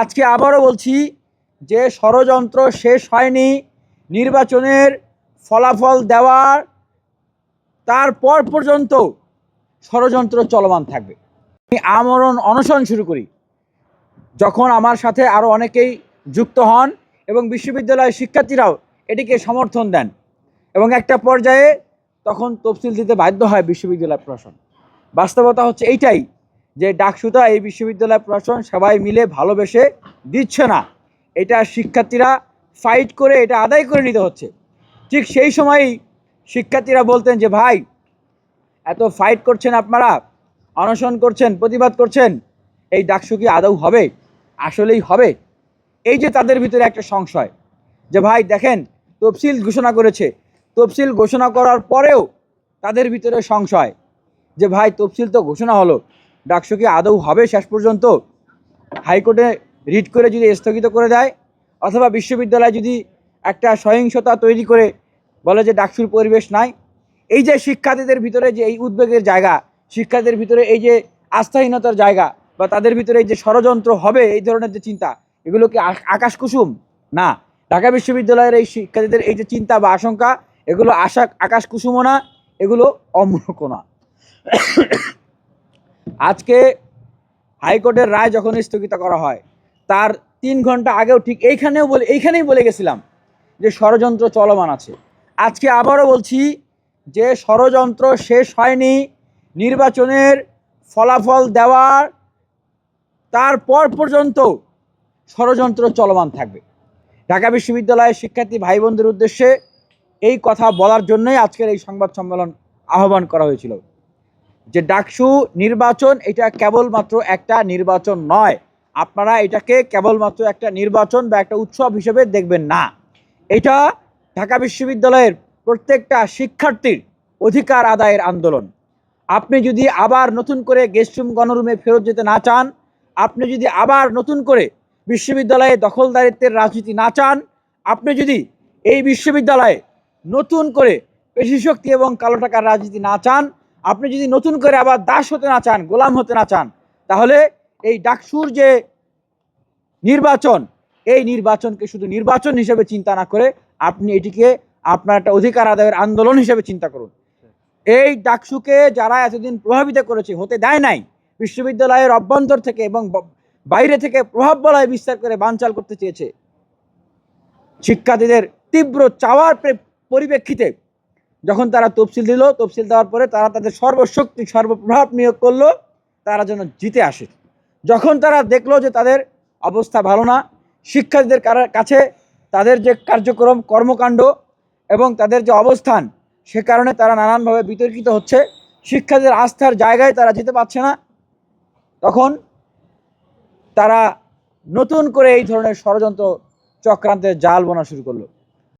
আজকে আবারও বলছি যে ষড়যন্ত্র শেষ হয়নি, নির্বাচনের ফলাফল দেওয়ার তারপর পর্যন্ত ষড়যন্ত্র চলমান থাকবে। আমি আমরণ অনশন শুরু করি। যখন আমার সাথে আরও অনেকেই যুক্ত হন এবং বিশ্ববিদ্যালয়ের শিক্ষার্থীরাও এটিকে সমর্থন দেন এবং একটা পর্যায়ে তখন তফসিল দিতে বাধ্য হয় বিশ্ববিদ্যালয় প্রশাসন। বাস্তবতা হচ্ছে এইটাই যে ডাকসুতা এই বিশ্ববিদ্যালয় প্রশাসন সবাই মিলে ভালোবেসে দিচ্ছে না। এটা শিক্ষার্থীরা ফাইট করে, এটা আদায় করে নিতে হচ্ছে। ঠিক সেই সময়ই শিক্ষার্থীরা বলতেন যে, ভাই, এত ফাইট করছেন আপনারা, অনশন করছেন, প্রতিবাদ করছেন, এই ডাকসু কি আদৌ হবে? আসলেই হবে? এই যে তাদের ভিতরে একটা সংশয় যে, ভাই, দেখেন, তফসিল ঘোষণা করেছে। তফসিল ঘোষণা করার পরেও তাদের ভিতরে সংশয় যে, ভাই, তফসিল তো ঘোষণা হলো। ডাকসু কি আদৌ হবে শেষ পর্যন্ত? হাইকোর্টে রিট করে যদি স্থগিত করে দেয়, অথবা বিশ্ববিদ্যালয় যদি একটা সহিংসতা তৈরি করে বলে যে ডাকসুর পরিবেশ নাই, এই যে শিক্ষার্থীদের ভিতরে যে এই উদ্বেগের জায়গা, শিক্ষার্থীদের ভিতরে এই যে আস্থাহীনতার জায়গা, বা তাদের ভিতরে এই যে ষড়যন্ত্র হবে, এই ধরনের যে চিন্তা, এগুলো কি আকাশ কুসুম না। ঢাকা বিশ্ববিদ্যালয়ের এই শিক্ষার্থীদের এই যে চিন্তা বা আশঙ্কা, এগুলো আশা আকাশ কুসুমও না, এগুলো অমূলকও না। আজকে হাইকোর্টের রায় যখন স্থগিত করা হয়, তার তিন ঘণ্টা আগেও ঠিক এইখানেও বলে, এইখানেই বলে গেছিলাম যে ষড়যন্ত্র চলমান আছে। আজকে আবারও বলছি যে ষড়যন্ত্র শেষ হয়নি, নির্বাচনের ফলাফল দেওয়ার তারপর পর্যন্ত ষড়যন্ত্র চলমান থাকবে। ঢাকা বিশ্ববিদ্যালয়ের শিক্ষার্থী ভাই বোনদের উদ্দেশ্যে এই কথা বলার জন্যই আজকের এই সংবাদ সম্মেলন আহ্বান করা হয়েছিল। যে ডাকসু নির্বাচন এটা কেবলমাত্র একটা নির্বাচন নয়। আপনারা এটাকে কেবলমাত্র একটা নির্বাচন বা একটা উৎসব হিসেবে দেখবেন না। এটা ঢাকা বিশ্ববিদ্যালয়ের প্রত্যেকটা শিক্ষার্থীর অধিকার আদায়ের আন্দোলন। আপনি যদি আবার নতুন করে গেস্টরুম গণরুমে ফেরত যেতে না চান, আপনি যদি আবার নতুন করে বিশ্ববিদ্যালয়ে দখলদারিত্বের রাজনীতি না চান, আপনি যদি এই বিশ্ববিদ্যালয়ে নতুন করে পেশি শক্তি এবং কালো টাকার রাজনীতি না চান আপনি যদি নতুন করে আবার দাস হতে না চান, গোলাম হতে না চান, তাহলে এই ডাকসুর যে নির্বাচন, এই নির্বাচনকে শুধু নির্বাচন হিসেবে চিন্তা না করে আপনি এটিকে আপনার একটা অধিকার আদায়ের আন্দোলন হিসেবে চিন্তা করুন। এই ডাকসুকে যারা এতদিন প্রভাবিত করেছে, হতে দেয় নাই, বিশ্ববিদ্যালয়ের অভ্যন্তর থেকে এবং বাইরে থেকে প্রভাব বলয় বিস্তার করে বানচাল করতে চেয়েছে। শিক্ষার্থীদের তীব্র চাওয়ার পরিপ্রেক্ষিতে যখন তারা তফসিল দিল, তফসিল দেওয়ার পরে তারা তাদের সর্বশক্তি, সর্বপ্রভাব নিয়োগ করল, তারা যেন জিতে আসে। যখন তারা দেখল যে তাদের অবস্থা ভালো না, শিক্ষার্থীদের কাছে তাদের যে কার্যক্রম, কর্মকাণ্ড এবং তাদের যে অবস্থান, সে কারণে তারা নানানভাবে বিতর্কিত হচ্ছে। শিক্ষার্থীদের আস্থার জায়গায় তারা যেতে পারছে না। তখন তারা নতুন করে এই ধরনের ষড়যন্ত্র চক্রান্তের জাল বোনা শুরু করল।